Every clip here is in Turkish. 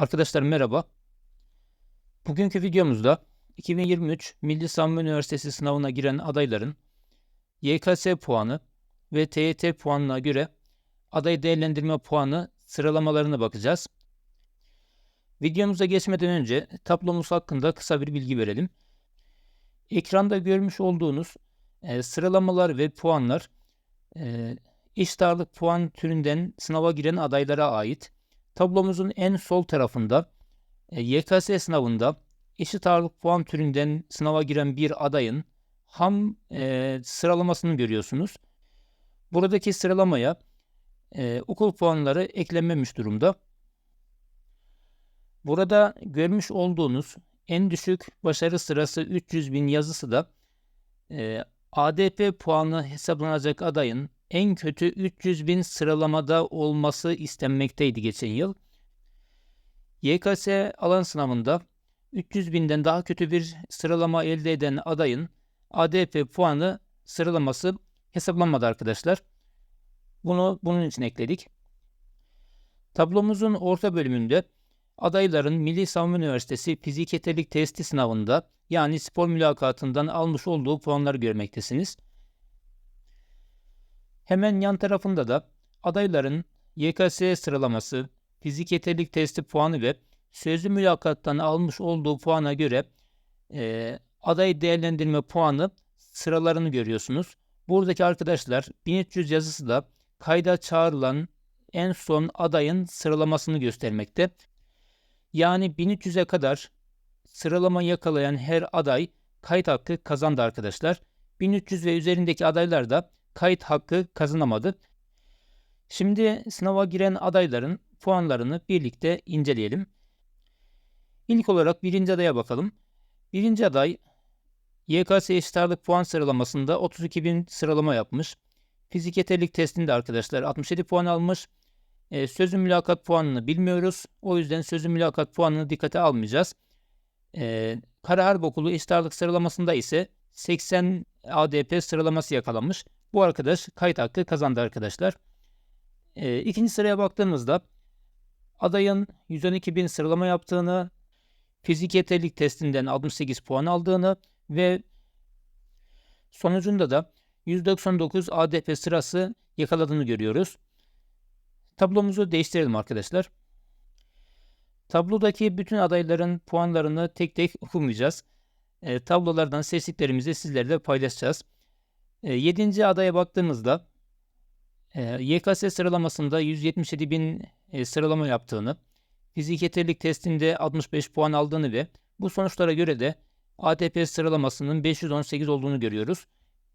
Arkadaşlar merhaba. Bugünkü videomuzda 2023 Milli Savunma Üniversitesi sınavına giren adayların YKS puanı ve TYT puanına göre aday değerlendirme puanı sıralamalarına bakacağız. Videomuza geçmeden önce tablomuz hakkında kısa bir bilgi verelim. Ekranda görmüş olduğunuz e, sıralamalar ve puanlar e, eşit puan türünden sınava giren adaylara ait. Tablomuzun en sol tarafında e, YKS sınavında eşit ağırlık puan türünden sınava giren bir adayın ham e, sıralamasını görüyorsunuz. Buradaki sıralamaya e, okul puanları eklenmemiş durumda. Burada görmüş olduğunuz en düşük başarı sırası 300 bin yazısı da e, ADP puanı hesaplanacak adayın en kötü 300 bin sıralamada olması istenmekteydi geçen yıl. YKS alan sınavında 300 binden daha kötü bir sıralama elde eden adayın ADP puanı sıralaması hesaplanmadı arkadaşlar. Bunu bunun için ekledik. Tablomuzun orta bölümünde adayların Milli Savunma Üniversitesi Fizik Yeterlik Testi sınavında yani spor mülakatından almış olduğu puanları görmektesiniz. Hemen yan tarafında da adayların YKS sıralaması, fizik yeterlik testi puanı ve sözlü mülakattan almış olduğu puana göre e, aday değerlendirme puanı sıralarını görüyorsunuz. Buradaki arkadaşlar 1300 yazısı da kayda çağrılan en son adayın sıralamasını göstermekte. Yani 1300'e kadar sıralama yakalayan her aday kayıt hakkı kazandı arkadaşlar. 1300 ve üzerindeki adaylar da kayıt hakkı kazanamadı. Şimdi sınava giren adayların puanlarını birlikte inceleyelim. İlk olarak birinci adaya bakalım. Birinci aday YKS eşit ağırlık puan sıralamasında 32 bin sıralama yapmış. Fizik yeterlik testinde arkadaşlar 67 puan almış. E, sözlü mülakat puanını bilmiyoruz. O yüzden sözlü mülakat puanını dikkate almayacağız. E, Kara Harp Okulu eşit ağırlık sıralamasında ise 80 ADP sıralaması yakalamış. Bu arkadaş kayıt hakkı kazandı arkadaşlar. E, ikinci sıraya baktığımızda adayın 112 bin sıralama yaptığını, fizik yeterlik testinden 68 puan aldığını ve sonucunda da 199 ADP sırası yakaladığını görüyoruz. Tablomuzu değiştirelim arkadaşlar. Tablodaki bütün adayların puanlarını tek tek okumayacağız. E, tablolardan seçtiklerimizi sizlerle paylaşacağız. E, 7. adaya baktığımızda e, YKS sıralamasında 177 bin e, sıralama yaptığını, fizik yeterlik testinde 65 puan aldığını ve bu sonuçlara göre de ATP sıralamasının 518 olduğunu görüyoruz.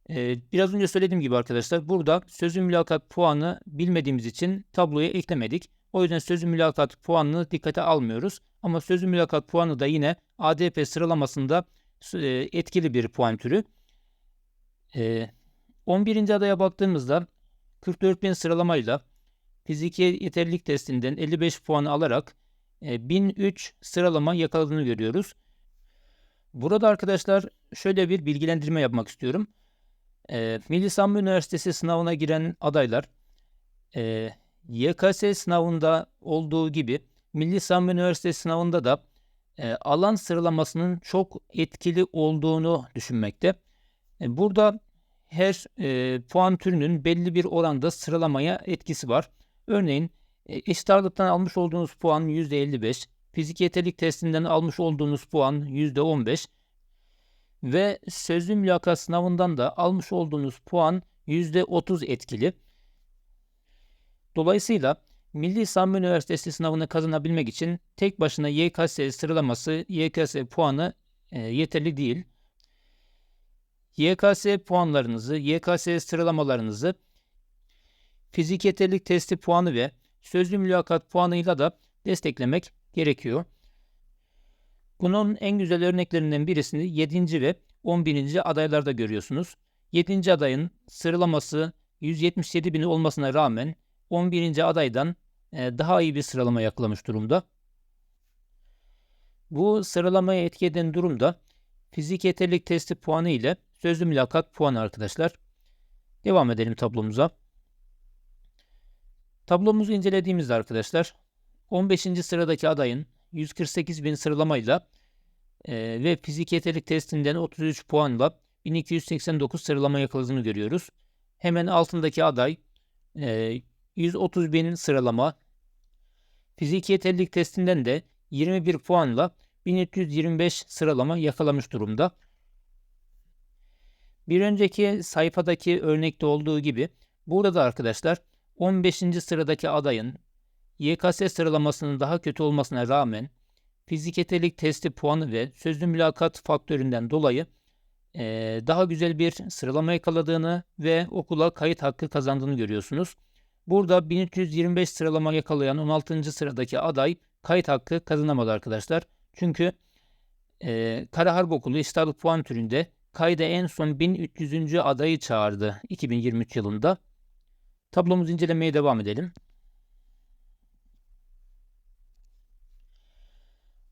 Ee, biraz önce söylediğim gibi arkadaşlar burada sözlü mülakat puanı bilmediğimiz için tabloya eklemedik. O yüzden sözlü mülakat puanını dikkate almıyoruz. Ama sözlü mülakat puanı da yine ADP sıralamasında e, etkili bir puan türü. E, 11. adaya baktığımızda 44 bin sıralamayla fiziki yeterlilik testinden 55 puan alarak e, 1003 sıralama yakaladığını görüyoruz. Burada arkadaşlar şöyle bir bilgilendirme yapmak istiyorum. E, Milli Savunma Üniversitesi sınavına giren adaylar e, YKS sınavında olduğu gibi Milli Savunma Üniversitesi sınavında da e, alan sıralamasının çok etkili olduğunu düşünmekte. E, burada her e, puan türünün belli bir oranda sıralamaya etkisi var. Örneğin e, eşit ağırlıktan almış olduğunuz puan %55, fizik yeterlik testinden almış olduğunuz puan %15 ve sözlü mülakat sınavından da almış olduğunuz puan %30 etkili. Dolayısıyla Milli Savunma Üniversitesi sınavını kazanabilmek için tek başına YKS sıralaması, YKS puanı e, yeterli değil. YKS puanlarınızı, YKS sıralamalarınızı fizik yeterlik testi puanı ve sözlü mülakat puanıyla da desteklemek gerekiyor. Bunun en güzel örneklerinden birisini 7. ve 11. adaylarda görüyorsunuz. 7. adayın sıralaması 177 bin olmasına rağmen 11. adaydan e, daha iyi bir sıralama yakalamış durumda. Bu sıralamaya etki eden durumda fizik yeterlik testi puanı ile sözlü mülakat puanı arkadaşlar. Devam edelim tablomuza. Tablomuzu incelediğimizde arkadaşlar 15. sıradaki adayın 148 bin sıralamayla e, ve fizik yeterlik testinden 33 puanla 1289 sıralama yakaladığını görüyoruz. Hemen altındaki aday e, 130 bin sıralama. Fizik yeterlik testinden de 21 puanla 1325 sıralama yakalamış durumda. Bir önceki sayfadaki örnekte olduğu gibi burada da arkadaşlar 15. sıradaki adayın YKS sıralamasının daha kötü olmasına rağmen fizik yeterlik testi puanı ve sözlü mülakat faktöründen dolayı eee, daha güzel bir sıralama yakaladığını ve okula kayıt hakkı kazandığını görüyorsunuz. Burada 1325 sıralama yakalayan 16. sıradaki aday kayıt hakkı kazanamadı arkadaşlar. Çünkü eee Kara Harp Okulu İştarlık puan türünde kayda en son 1300. adayı çağırdı 2023 yılında. Tablomuzu incelemeye devam edelim.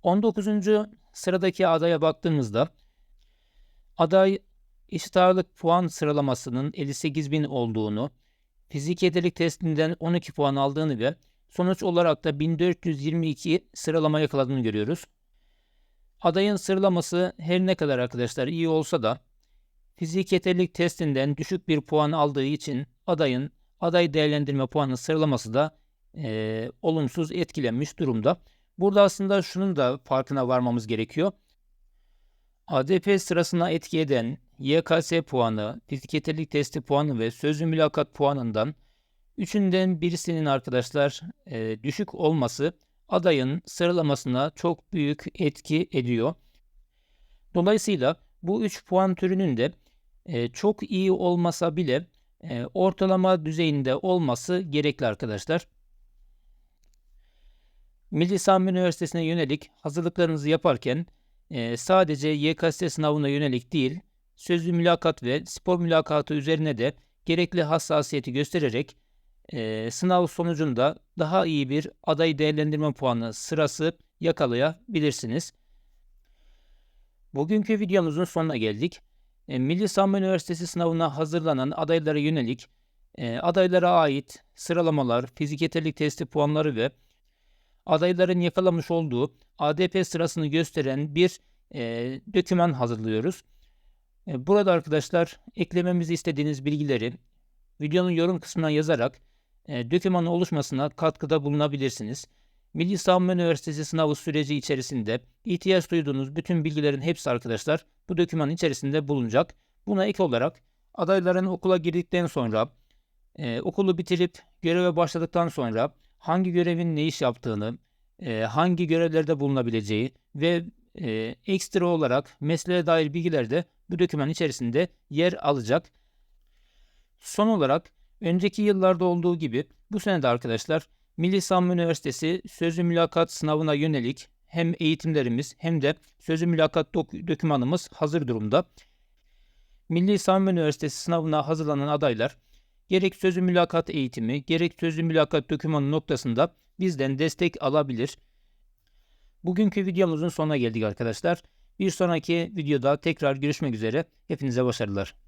19. sıradaki adaya baktığımızda aday eşit ağırlık puan sıralamasının 58.000 olduğunu, fizik yeterlik testinden 12 puan aldığını ve sonuç olarak da 1422 sıralama yakaladığını görüyoruz. Adayın sıralaması her ne kadar arkadaşlar iyi olsa da fizik yeterlik testinden düşük bir puan aldığı için adayın aday değerlendirme puanı sıralaması da eee, olumsuz etkilenmiş durumda. Burada aslında şunun da farkına varmamız gerekiyor. ADP sırasına etki eden YKS puanı, fizik yeterlik testi puanı ve sözlü mülakat puanından üçünden birisinin arkadaşlar e, düşük olması adayın sıralamasına çok büyük etki ediyor. Dolayısıyla bu 3 puan türünün de e, çok iyi olmasa bile e, ortalama düzeyinde olması gerekli arkadaşlar. Milli Savunma Üniversitesi'ne yönelik hazırlıklarınızı yaparken e, sadece YKS sınavına yönelik değil, sözlü mülakat ve spor mülakatı üzerine de gerekli hassasiyeti göstererek e, sınav sonucunda daha iyi bir aday değerlendirme puanı sırası yakalayabilirsiniz. Bugünkü videomuzun sonuna geldik. E, Milli Savunma Üniversitesi sınavına hazırlanan adaylara yönelik e, adaylara ait sıralamalar, fizik yeterlik testi puanları ve adayların yakalamış olduğu ADP sırasını gösteren bir e, doküman hazırlıyoruz. E, burada arkadaşlar eklememizi istediğiniz bilgileri videonun yorum kısmına yazarak e, dokümanın oluşmasına katkıda bulunabilirsiniz. Milli Savunma Üniversitesi sınavı süreci içerisinde ihtiyaç duyduğunuz bütün bilgilerin hepsi arkadaşlar bu dokümanın içerisinde bulunacak. Buna ek olarak adayların okula girdikten sonra e, okulu bitirip göreve başladıktan sonra hangi görevin ne iş yaptığını, e, hangi görevlerde bulunabileceği ve e, ekstra olarak mesleğe dair bilgiler de bu dokümanın içerisinde yer alacak. Son olarak önceki yıllarda olduğu gibi bu sene de arkadaşlar Milli Savunma Üniversitesi sözlü mülakat sınavına yönelik hem eğitimlerimiz hem de sözlü mülakat dok- dokümanımız hazır durumda. Milli Savunma Üniversitesi sınavına hazırlanan adaylar gerek sözlü mülakat eğitimi, gerek sözlü mülakat dokümanı noktasında bizden destek alabilir. Bugünkü videomuzun sonuna geldik arkadaşlar. Bir sonraki videoda tekrar görüşmek üzere. Hepinize başarılar.